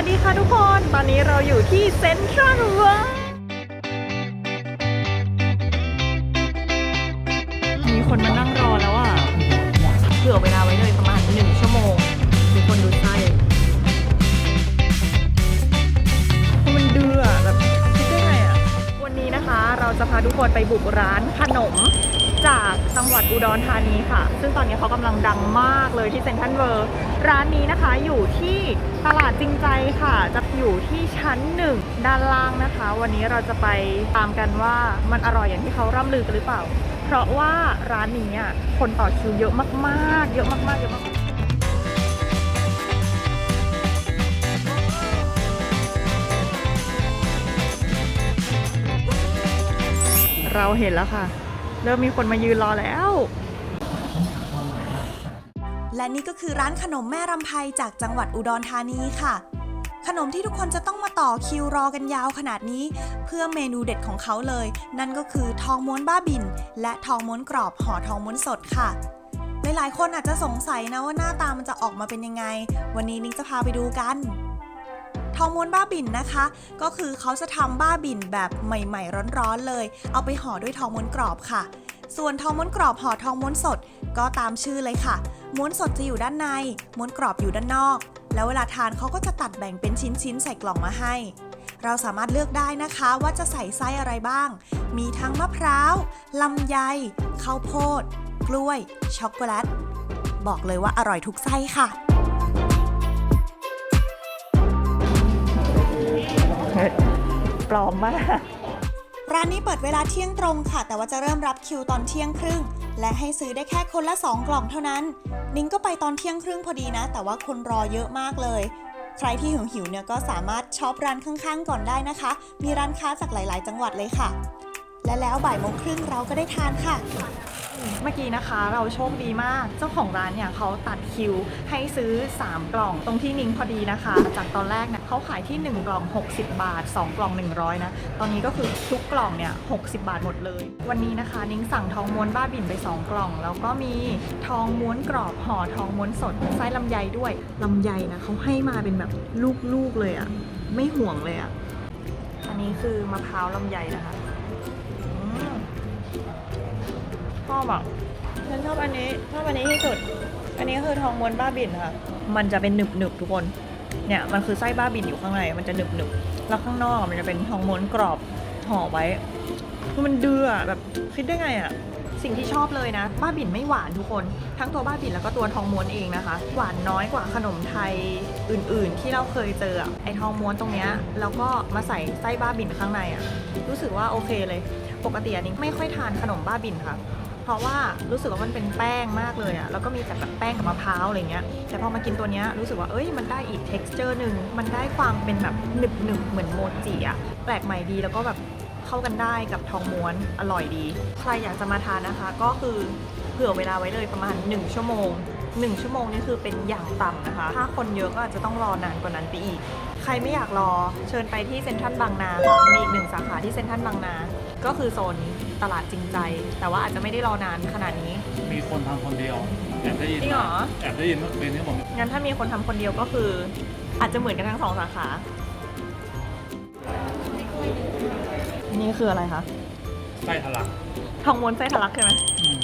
วัสดีค่ะทุกคน ตอนนี้เราอยู่ที่เซ็นทรัลเวิลด์มีคนมานั่งรอาจะทุกคนไปบุกร้านขนมจากจังหวัดอุดรธานีค่ะ ซึ่งตอนนี้เขากำลังดังมากเลยที่เซ็นทรัลเวิร์ร้านนี้นะคะอยู่ที่ตลาดจริงใจค่ะ จะอยู่ที่ชั้นหนึ่งด้านล่างนะคะ วันนี้เราจะไปตามกันว่ามันอร่อยอย่างที่เขาร่ำลือกันหรือเปล่า เพราะว่าร้านนี้คนต่อคิวเยอะมากๆ เยอะมากๆเยอะมาก เราเห็นแล้วค่ะ เริ่มมีคนมายืนรอแล้ว และนี่ก็คือร้านขนมแม่รำไพจากจังหวัดอุดรธานีค่ะ ขนมที่ทุกคนจะต้องมาต่อคิวรอกันยาวขนาดนี้ เพื่อเมนูเด็ดของเขาเลย นั่นก็คือทองม้วนบ้าบิน และทองม้วนกรอบห่อทองม้วนสดค่ะหลายๆคนอาจจะสงสัยนะว่าหน้าตามันจะออกมาเป็นยังไง วันนี้นิ้งจะพาไปดูกัน ทองม้วนบ้าบินนะคะ ก็คือเขาจะทำบ้าบินแบบใหม่ๆร้อนๆเลย เอาไปห่อด้วยทองม้วนกรอบค่ะ ส่วนทองม้วนกรอบห่อทองม้วนสดก็ตามชื่อเลยค่ะ ม้วนสดจะอยู่ด้านใน ม้วนกรอบอยู่ด้านนอก แล้วเวลาทานเขาก็จะตัดแบ่งเป็นชิ้นๆใส่กล่องมาให้ เราสามารถเลือกได้นะคะว่าจะใส่ไส้อะไรบ้าง มีทั้งมะพร้าวลำไยข้าวโพด กล้วย ช็อกโกแลต บอกเลยว่าอร่อยทุกไส้ค่ะ ปลอมมาก ร้านนี้เปิดเวลาเที่ยงตรงค่ะ แต่ว่าจะเริ่มรับคิวตอนเที่ยงครึ่ง และให้ซื้อได้แค่คนละ 2 กล่องเท่านั้น นิ้งก็ไปตอนเที่ยงครึ่งพอดีนะ แต่ว่าคนรอเยอะมากเลย ใครที่หิวหิวๆเนี่ยก็สามารถช็อปร้านข้างๆ ก่อนได้นะคะ มีร้านค้าจากหลาย ๆ จังหวัดเลยค่ะ และแล้วบ่ายโมงครึ่งเราก็ได้ทานค่ะ เมื่อกี้นะคะเราโชคดีมาก เจ้าของร้านเนี่ยเขาตัดคิวให้ซื้อ 3 กล่องตรงที่นิ้งพอดีนะคะ จากตอนแรกเนี่ยเขาขายที่ 1 กล่อง 60 บาท 2 กล่อง 100 นะ ตอนนี้ก็คือทุกกล่องเนี่ย 60 บาทหมดเลย วันนี้นะคะ นิ้งสั่งทองม้วนบ้าบินไป 2 กล่อง แล้วก็มีทองม้วนกรอบห่อทองม้วนสดไส้ลำไยด้วยลำไยนะเขาให้มาเป็นแบบลูกๆเลยอะไม่ห่วงเลยอะอันนี้คือมะพร้าวลำไยนะคะ อบอะฉันชอบอันนี้ชอบอันนี้ที่สุด อันนี้คือทองม้วนบ้าบินค่ะ มันจะเป็นหนึบหนึบๆทุกคน เนี่ยมันคือไส้บ้าบินอยู่ข้างใน มันจะหนึบหนึบๆแล้วข้างนอกมันจะเป็นทองม้วนกรอบห่อไว้คือมันเดืออะแบบคิดได้ไงอะสิ่งที่ชอบเลยนะ บ้าบินไม่หวานทุกคน ทั้งตัวบ้าบินแล้วก็ตัวทองม้วนเองนะคะ หวานน้อยกว่าขนมไทยอื่นๆ ที่เราเคยเจออะไอทองม้วนตรงเนี้ยแล้วก็มาใส่ไส้บ้าบินข้างในอะรู้สึกว่าโอเคเลย ปกติอันนี้ไม่ค่อยทานขนมบ้าบินค่ะ เพราะว่ารู้สึกว่ามันเป็นแป้งมากเลยอะแล้วก็มีแต่แบบแป้งกับมะพร้าวอะไรเงี้ย แต่พอมากินตัวเนี้ยรู้สึกว่าเอ้ยมันได้อีก t e x t อร์หนึ่งมันได้ความเป็นแบบหนึบหนึบเหมือนโมจิอะแปลกใหม่ดีแล้วก็แบบเข้ากันได้กับทองม้วนอร่อยดี ใครอยากจะมาทานนะคะ ก็คือเผื่อเวลาไว้เลยประมาณ 1 ชั่วโมง 1 ชั่วโมงนี่คือเป็นอย่างต่ำนะคะ ถ้าคนเยอะก็อาจจะต้องรอนานกว่านั้นไปอีก ใครไม่อยากรอเชิญไปที่เซ็นทรัลบางนาค่ะมีอีกหนึ่งสาขาที่เซ็นทรัลบางนา ก็คือโซนตลาดจริงใจ แต่ว่าอาจจะไม่ได้รอนานขนาดนี้ มีคนทำคนเดียวแอบได้ยินจริงเหรอ แอบได้ยินเมื่อคืนนี้ผมงั้นถ้ามีคนทำคนเดียวก็คือ อาจจะเหมือนกันทั้งสองสาขา นี่คืออะไรคะไส้ทะลักทองม้วนไส้ทะลักใช่ไหมอืม